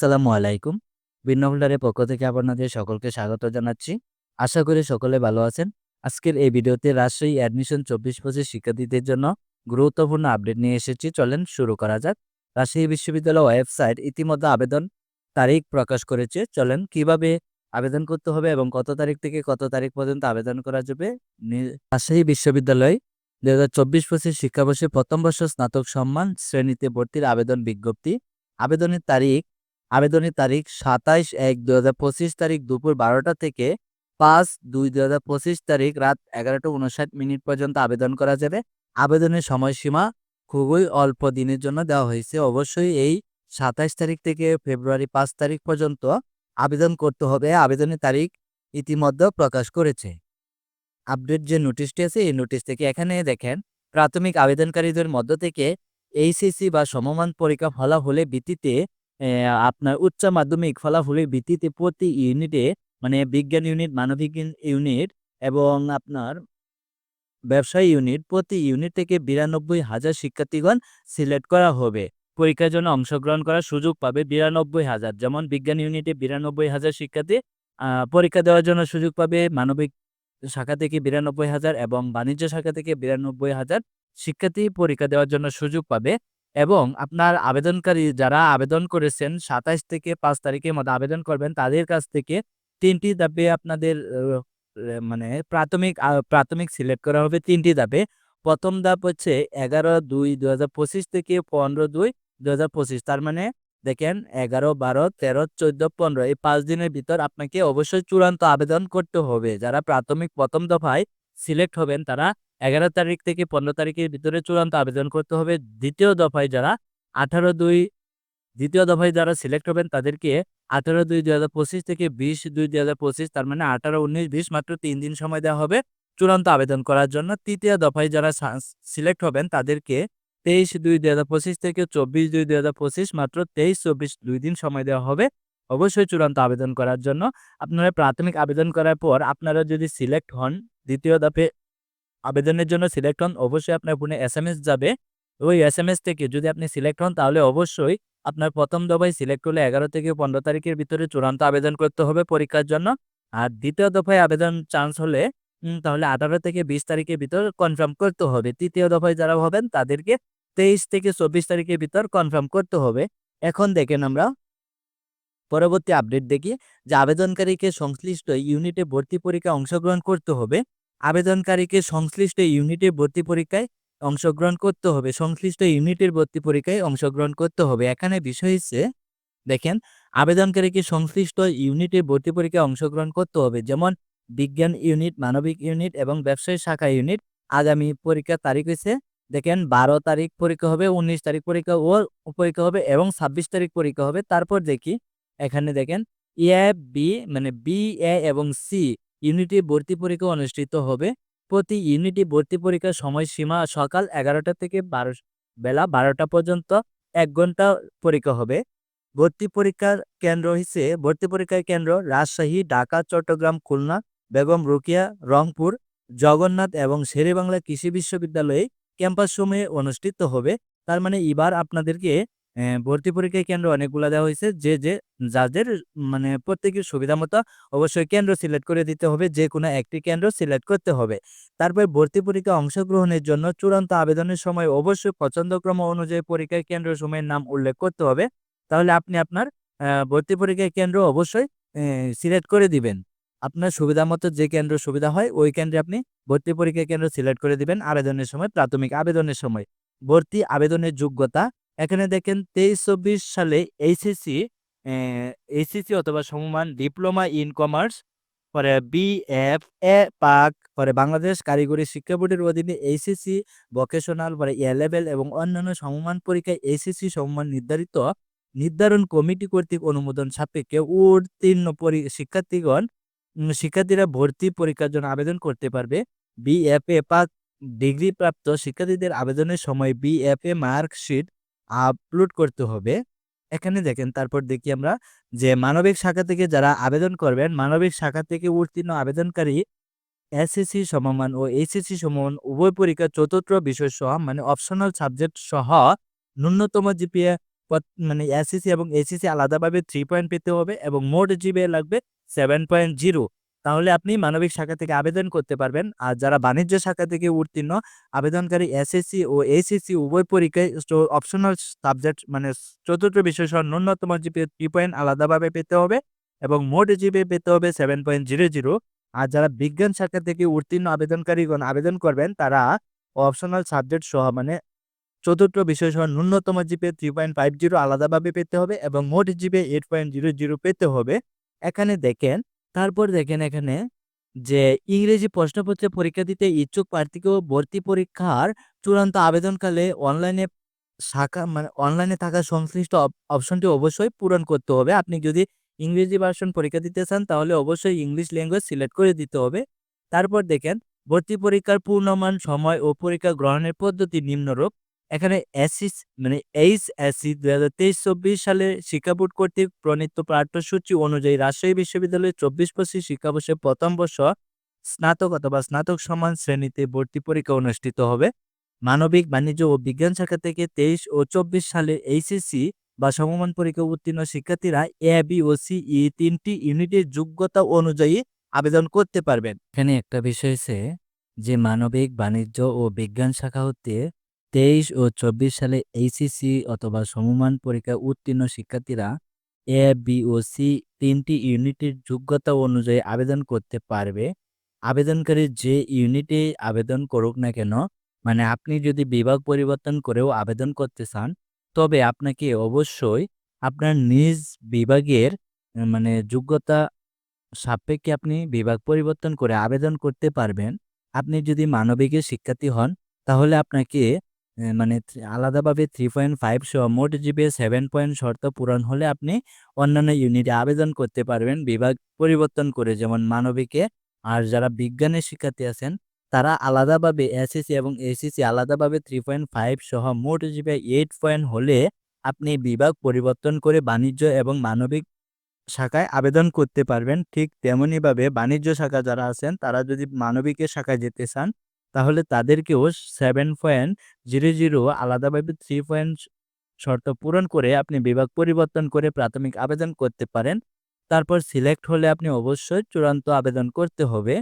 আসসালামু আলাইকুম। ভিন্ন হোল্ডারের পক্ষ থেকে আপনাদের সকলকে স্বাগত জানাচ্ছি। আশা করি সকলে ভালো আছেন। আজকের এই ভিডিওতে রাজশাহী অ্যাডমিশন ২৪-২৫ শিক্ষার্থীদের জন্য গুরুত্বপূর্ণ আপডেট নিয়ে এসেছি। চলেন শুরু করা যাক। রাজশাহী বিশ্ববিদ্যালয় ওয়েবসাইট ইতিমধ্যে আবেদন তারিখ প্রকাশ করেছে। চলেন কীভাবে আবেদন করতে হবে এবং কত তারিখ থেকে কত তারিখ পর্যন্ত আবেদন করা যাবে রাজশাহী বিশ্ববিদ্যালয় ২০২৪-২৫ শিক্ষাবর্ষে প্রথম বর্ষ স্নাতক সম্মান শ্রেণীতে ভর্তির আবেদন বিজ্ঞপ্তি। আবেদনের তারিখ আবেদনের তারিখ ২৭-১-২০২৫ তারিখ দুপুর ১২টা থেকে ৫-২-২০২৫ তারিখ রাত ১১টা ৫৯ মিনিট পর্যন্ত আবেদন করা যাবে। আবেদনের সময়সীমা খুবই অল্প দিনের জন্য দেওয়া হয়েছে। অবশ্যই এই ২৭ তারিখ থেকে ফেব্রুয়ারি পাঁচ তারিখ পর্যন্ত আবেদন করতে হবে। আবেদনের তারিখ ইতিমধ্যে প্রকাশ করেছে। আপডেট যে নোটিশটি আছে, এই নোটিশ থেকে এখানে দেখেন, প্রাথমিক আবেদনকারীদের মধ্য থেকে এইচএসসি বা সমমান পরীক্ষা ফলাফলের ভিত্তিতে আপনার উচ্চ মাধ্যমিক ফলাফলের ভিত্তিতে প্রতি ইউনিটে মানে বিজ্ঞান ইউনিট, মানবিক ইউনিট এবং আপনার ব্যবসায় ইউনিট প্রতি ইউনিট থেকে ৯২,০০০ শিক্ষার্থীগণ সিলেক্ট করা হবে। পরীক্ষার জন্য অংশগ্রহণ করার সুযোগ পাবে ৯২,০০০ যেমন বিজ্ঞান ইউনিটে ৯২,০০০ শিক্ষার্থী আ পরীক্ষা দেওয়ার জন্য সুযোগ পাবে মানবিক শাখা থেকে ৯২,০০০ এবং বাণিজ্য শাখা থেকে ৯২,০০০ শিক্ষার্থী পরীক্ষা দেওয়ার জন্য সুযোগ পাবে এবং আপনার আবেদনকারী যারা আবেদন করেছেন ২৭ থেকে পাঁচ তারিখের মধ্যে আবেদন করবেন তাদের কাছ থেকে ৩ টি ধাপে আপনাদের মানে প্রাথমিক প্রাথমিক সিলেক্ট করা হবে ৩ টি ধাপে। ১ম ধাপ হচ্ছে ১১-২-২০২৫ থেকে ১৫-২-২০২৫ তার মানে দেখেন ১১, ১২, ১৩, ১৪, ১৫ এই পাঁচ দিনের ভিতর আপনাকে অবশ্যই চূড়ান্ত আবেদন করতে হবে। যারা প্রাথমিক প্রথম দফায় সিলেক্ট হবেন তারা ১১ তারিখ থেকে ১৫ তারিখের ভিতরে চূড়ান্ত আবেদন করতে হবে। দ্বিতীয় দফায় যারা ১৮-২ দ্বিতীয় দফায় যারা সিলেক্ট হবেন তাদেরকে ১৮-২-২০২৫ থেকে ২০-২-২০২৫ তার মানে ১৮, ১৯, ২০ মাত্র তিন দিন সময় দেওয়া হবে চূড়ান্ত আবেদন করার জন্য। তৃতীয় দফায় যারা সিলেক্ট হবেন তাদেরকে ২৩-২-২০২৫ থেকে ২৪-২-২০২৫ মাত্র ২৩-২৪ ২ দিন সময় দেওয়া হবে অবশ্যই চূড়ান্ত আবেদন করার জন্য। আপনারা প্রাথমিক আবেদন করার পর আপনারা যদি সিলেক্ট হন দ্বিতীয় ধাপে আবেদনের জন্য সিলেক্ট হন, অবশ্যই আপনার ফোনে এস যাবে। ওই এস এম এস থেকে যদি আপনি সিলেক্ট হন, তাহলে অবশ্যই আপনার প্রথম দফায় সিলেক্ট হলে ১১ থেকে ১৫ তারিখের ভিতরে চূড়ান্ত আবেদন করতে হবে পরীক্ষার জন্য। আর দ্বিতীয় দফায় আবেদন চান্স হলে তাহলে ১৮ থেকে ২০ তারিখের ভিতর কনফার্ম করতে হবে। তৃতীয় দফায় যারা হবেন, তাদেরকে ২৩ থেকে ২৪ তারিখের ভিতর কনফার্ম করতে হবে। এখন দেখেন আমরা পরবর্তী আপডেট দেখি যে আবেদনকারীকে সংশ্লিষ্ট ইউনিটে ভর্তি পরীক্ষায় অংশগ্রহণ করতে হবে। আবেদনকারীকে সংশ্লিষ্ট ইউনিটে ভর্তি পরীক্ষায় অংশগ্রহণ করতে হবে। সংশ্লিষ্ট ইউনিটের ভর্তি পরীক্ষায় অংশগ্রহণ করতে হবে। এখানে বিষয় হচ্ছে দেখেন আবেদনকারীকে সংশ্লিষ্ট ইউনিটে ভর্তি পরীক্ষায় অংশগ্রহণ করতে হবে। যেমন বিজ্ঞান ইউনিট, মানবিক ইউনিট এবং ব্যবসায়ী শাখা ইউনিট আগামী পরীক্ষার তারিখ হয়েছে দেখেন ১২ তারিখ পরীক্ষা হবে, ১৯ তারিখ পরীক্ষা ও পরীক্ষা হবে এবং ২৬ তারিখ পরীক্ষা হবে। তারপর দেখি এখানে দেখেন এ, বি মানে বি, এ এবং সি ইউনিটে ভর্তি পরীক্ষা অনুষ্ঠিত হবে। প্রতি ইউনিটি ভর্তি পরীক্ষার সময়সীমা সকাল ১১টা থেকে ১২ বেলা ১২টা পর্যন্ত ১ ঘণ্টা পরীক্ষা হবে। ভর্তি পরীক্ষার কেন্দ্র হইছে ভর্তি পরীক্ষার কেন্দ্র রাজশাহী, ঢাকা, চট্টগ্রাম, খুলনা, বেগম রোকেয়া, রংপুর, জগন্নাথ এবং শেরেবাংলা কৃষি বিশ্ববিদ্যালয়ে ক্যাম্পাস ক্যাম্পাসসমূহে অনুষ্ঠিত হবে। তার মানে এবার আপনাদেরকে ভর্তি পরীক্ষার কেন্দ্র অনেকগুলা দেওয়া হয়েছে যে, যে যাদের মানে প্রত্যেকের সুবিধামতো অবশ্যই কেন্দ্র সিলেক্ট করে দিতে হবে। যে কোনো একটি কেন্দ্র সিলেক্ট করতে হবে। তারপর ভর্তি পরীক্ষায় অংশগ্রহণের জন্য চূড়ান্ত আবেদনের সময় অবশ্যই পছন্দক্রম অনুযায়ী পরীক্ষা কেন্দ্র কেন্দ্রসমূহের নাম উল্লেখ করতে হবে। তাহলে আপনি আপনার ভর্তি পরীক্ষার কেন্দ্র অবশ্যই সিলেক্ট করে দিবেন। আপনার সুবিধামতো যে কেন্দ্র সুবিধা হয় ওই কেন্দ্রে আপনি ভর্তি পরীক্ষার কেন্দ্র সিলেক্ট করে দিবেন আবেদনের সময় প্রাথমিক আবেদনের সময়। ভর্তি আবেদনের যোগ্যতা এখানে দেখেন ২৩-২৪ সালে এইচএসসি অ্যা এইচএসসি অথবা সমমান ডিপ্লোমা ইন কমার্স, পরে বিএফএ পাক, পরে বাংলাদেশ কারিগরি শিক্ষা বোর্ডের অধীনে এইচএসসি ভোকেশনাল, পরে এ লেভেল এবং অন্যান্য সমমান পরীক্ষায় এইচএসসি সমমান নির্ধারিত নির্ধারণ কমিটি কর্তৃক অনুমোদন সাপেক্ষে উত্তীর্ণ শিক্ষার্থীগণ শিক্ষার্থীরা ভর্তি পরীক্ষার জন্য আবেদন করতে পারবে। বিএফএ পাক ডিগ্রিপ্রাপ্ত শিক্ষার্থীদের আবেদনের সময় বিএফএ মার্কশিট আপলোড করতে হবে। এখানে দেখেন তারপর দেখি আমরা যে মানবিক শাখা থেকে যারা আবেদন করবেন, মানবিক শাখা থেকে উত্তীর্ণ আবেদনকারী এসএসসি সমমান ও এইচএসসি সমমান উভয় পরীক্ষার চতুর্থ বিষয় সহ মানে অপশনাল সাবজেক্ট সহ ন্যূনতম জিপিএ মানে এসএসসি এবং এসএসসি আলাদাভাবে থ্রি পয়েন্ট পেতে হবে এবং মোট জিবে লাগবে সেভেন পয়েন্ট জিরো তাহলে আপনি মানবিক শাখা থেকে আবেদন করতে পারবেন। আর যারা বাণিজ্য শাখা থেকে উত্তীর্ণ, আবেদনকারী এসএসসি ও এইচএসসি উভয় পরীক্ষায় অপশনাল সাবজেক্ট মানে চতুর্থ বিষয় সহ ন্যূনতম জিপে থ্রি পয়েন্ট আলাদাভাবে পেতে হবে এবং মোট জিপে পেতে হবে সেভেন পয়েন্ট জিরো জিরো আর যারা বিজ্ঞান শাখা থেকে উত্তীর্ণ আবেদনকারীগণ আবেদন করবেন, তারা অপশনাল সাবজেক্ট সহ মানে চতুর্থ বিষয় সহ ন্যূনতম GPA three point five zero আলাদাভাবে পেতে হবে এবং মোট GPA eight point zero zero পেতে হবে। এখানে দেখেন তারপর দেখেন এখানে যে ইংরেজি প্রশ্নপত্রে পরীক্ষা দিতে ইচ্ছুক প্রার্থীকেও ভর্তি পরীক্ষার চূড়ান্ত আবেদনকালে অনলাইনে শাখা মানে অনলাইনে থাকা সংশ্লিষ্ট অপশনটি অবশ্যই পূরণ করতে হবে। আপনি যদি ইংরেজি ভার্সন পরীক্ষা দিতে চান তাহলে অবশ্যই ইংলিশ ল্যাঙ্গুয়েজ সিলেক্ট করে দিতে হবে। তারপর দেখেন, ভর্তি পরীক্ষার পূর্ণমান সময় ও পরীক্ষা গ্রহণের পদ্ধতি নিম্নরূপ। এখানে এসিস মানে এইচ এসি দুই হাজার তেইশ চব্বিশ সালে শিক্ষা বোর্ড কর্তৃক প্রণীত পাঠ্যসূচি অনুযায়ী রাজশাহী বিশ্ববিদ্যালয়ের চব্বিশ পঁচিশ শিক্ষাবর্ষে প্রথম বর্ষ স্নাতক অথবা স্নাতক সমান শ্রেণীতে ভর্তি পরীক্ষা অনুষ্ঠিত হবে। মানবিক, বাণিজ্য ও বিজ্ঞান শাখা থেকে তেইশ ও চব্বিশ সালে এইচএসসি বা সমমান পরীক্ষা উত্তীর্ণ শিক্ষার্থীরা এ, বি ও সি, ই তিনটি ইউনিটের যোগ্যতা অনুযায়ী আবেদন করতে পারবেন। এখানে একটা বিষয় হচ্ছে যে মানবিক, বাণিজ্য ও বিজ্ঞান শাখা হতে তেইশ ও চব্বিশ সালে এইচএসসি অথবা সমমান পরীক্ষা উত্তীর্ণ শিক্ষার্থীরা এ বি ও সি তিনটি ইউনিটের যোগ্যতা অনুযায়ী আবেদন করতে পারবে। আবেদনকারী যে ইউনিটে আবেদন করুক না কেন মানে আপনি যদি বিভাগ পরিবর্তন করেও আবেদন করতে চান, তবে আপনাকে অবশ্যই আপনার নিজ বিভাগের মানে যোগ্যতা সাপেক্ষে আপনি বিভাগ পরিবর্তন করে আবেদন করতে পারবেন। আপনি যদি মানবিকের শিক্ষার্থী হন, তাহলে আপনাকে মানে আলাদাভাবে থ্রি পয়েন্ট ফাইভ সহ মোট জিপে সেভেন পয়েন্ট শর্ত পূরণ হলে আপনি অন্যান্য ইউনিটে আবেদন করতে পারবেন, বিভাগ পরিবর্তন করে। যেমন মানবিকে আর যারা বিজ্ঞানের শিক্ষার্থী আছেন, তারা আলাদাভাবে এসএসসি এবং এসএসসি আলাদাভাবে থ্রি পয়েন্ট ফাইভ সহ মোট জিপে এইট পয়েন্ট হলে আপনি বিভাগ পরিবর্তন করে বাণিজ্য এবং মানবিক শাখায় আবেদন করতে পারবেন। ঠিক তেমনইভাবে বাণিজ্য শাখা যারা আছেন, তারা যদি মানবিকের শাখায় যেতে চান তাহলে তাদেরকেও সেভেন পয়েন্ট জিরো জিরো আলাদাভাবে থ্রি পয়েন্ট শর্ত পূরণ করে আপনি বিভাগ পরিবর্তন করে প্রাথমিক আবেদন করতে পারেন। তারপর সিলেক্ট হলে আপনি অবশ্যই চূড়ান্ত আবেদন করতে হবে।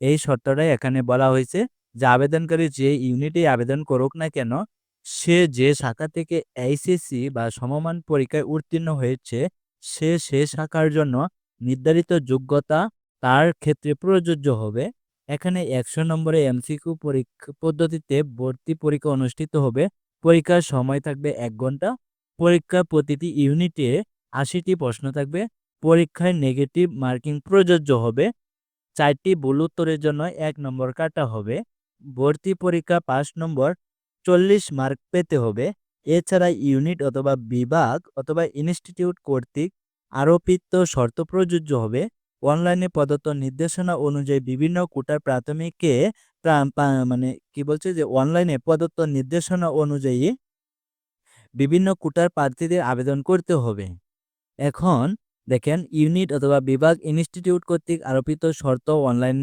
এই শর্তটাই এখানে বলা হয়েছে যে আবেদনকারী যে ইউনিটে আবেদন করুক না কেন, সে যে শাখা থেকে এইচএসসি বা সমমান পরীক্ষায় উত্তীর্ণ হয়েছে, সে সে শাখার জন্য নির্ধারিত যোগ্যতা তার ক্ষেত্রে প্রযোজ্য হবে। এখানে একশো নম্বরে এমসিকিউ পরীক্ষা, পদ্ধতিতে ভর্তি পরীক্ষা অনুষ্ঠিত হবে। পরীক্ষার সময় থাকবে এক ঘণ্টা। পরীক্ষা প্রতিটি ইউনিটে আশিটি প্রশ্ন থাকবে। পরীক্ষায় নেগেটিভ মার্কিং প্রযোজ্য হবে। চারটি ভুল উত্তরের জন্য এক নম্বর কাটা হবে। ভর্তি পরীক্ষা পাঁচ নম্বর চল্লিশ মার্ক পেতে হবে। এছাড়া ইউনিট অথবা বিভাগ অথবা ইনস্টিটিউট কর্তৃক আরোপিত শর্ত প্রযোজ্য হবে। অনলাইনে প্রদত্ত নির্দেশনা অনুযায়ী বিভিন্ন কোটার প্রাথমিকে প্রা- মানে কি বলছে যে অনলাইনে প্রদত্ত নির্দেশনা অনুযায়ী বিভিন্ন কোটার প্রার্থীদের আবেদন করতে হবে। এখন দেখেন ইউনিট অথবা বিভাগ ইনস্টিটিউট কর্তৃক আরোপিত শর্ত অনলাইন,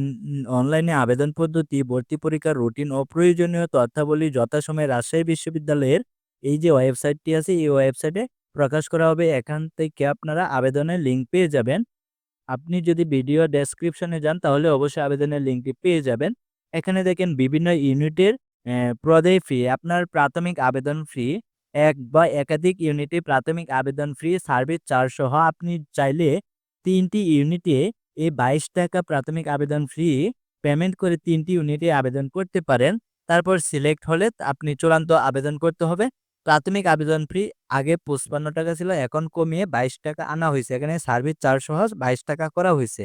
অনলাইনে আবেদন পদ্ধতি, ভর্তি পরীক্ষার রুটিন ও প্রয়োজনীয় তথ্যাবলী যথাসময়ে রাজশাহী বিশ্ববিদ্যালয়ের এই যে ওয়েবসাইটটি আছে, এই ওয়েবসাইটে প্রকাশ করা হবে। এখান থেকে আপনারা আবেদনের লিঙ্ক পেয়ে যাবেন। আপনি যদি ভিডিও ডেসক্রিপশনে যান, তাহলে অবশ্যই আবেদনের লিঙ্কটি পেয়ে যাবেন। এখানে দেখেন বিভিন্ন ইউনিটের প্রদেয় ফি আপনার প্রাথমিক আবেদন ফি এক বা একাধিক ইউনিটে প্রাথমিক আবেদন ফি সার্ভিস চার্জ সহ আপনি চাইলে তিনটি ইউনিটে এই বাইশ টাকা প্রাথমিক আবেদন ফি পেমেন্ট করে তিনটি ইউনিটে আবেদন করতে পারেন। তারপর সিলেক্ট হলে আপনি চূড়ান্ত আবেদন করতে হবে। প্রাথমিক আবেদন ফি আগে পঁচপান্ন টাকা ছিল, এখন কমিয়ে বাইশ টাকা আনা হয়েছে। এখানে সার্ভিস চার্জ সহ বাইশ টাকা করা হয়েছে।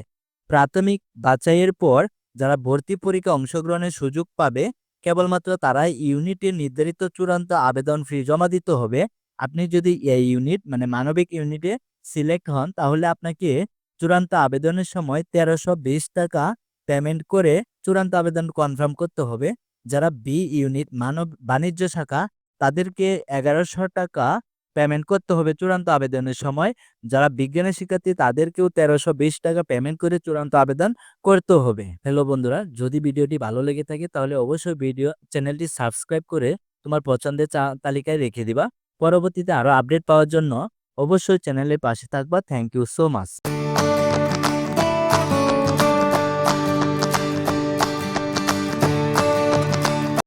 প্রাথমিক বাছাইয়ের পর যারা ভর্তি পরীক্ষা অংশগ্রহণের সুযোগ পাবে, কেবলমাত্র তারাই ইউনিটের নির্ধারিত চূড়ান্ত আবেদন ফি জমা দিতে হবে। আপনি যদি এই ইউনিট মানে মানবিক ইউনিটে সিলেক্ট হন, তাহলে আপনাকে চূড়ান্ত আবেদনের সময় তেরোশো টাকা পেমেন্ট করে চূড়ান্ত আবেদন কনফার্ম করতে হবে। যারা বি ইউনিট, মানব বাণিজ্য শাখা তাদেরকে এগারোশো টাকা পেমেন্ট করতে হবে চূড়ান্ত আবেদনের সময়। যারা বিজ্ঞানের শিক্ষার্থী, তাদেরকেও তেরোশো বিশ টাকা পেমেন্ট করে চূড়ান্ত আবেদন করতে হবে। হ্যালো বন্ধুরা, যদি ভিডিওটি ভালো লেগে থাকে, তাহলে অবশ্যই ভিডিও চ্যানেলটি সাবস্ক্রাইব করে তোমার পছন্দের তালিকায় রেখে দিবা। পরবর্তীতে আরও আপডেট পাওয়ার জন্য অবশ্যই চ্যানেলের পাশে থাকবা। Thank you so much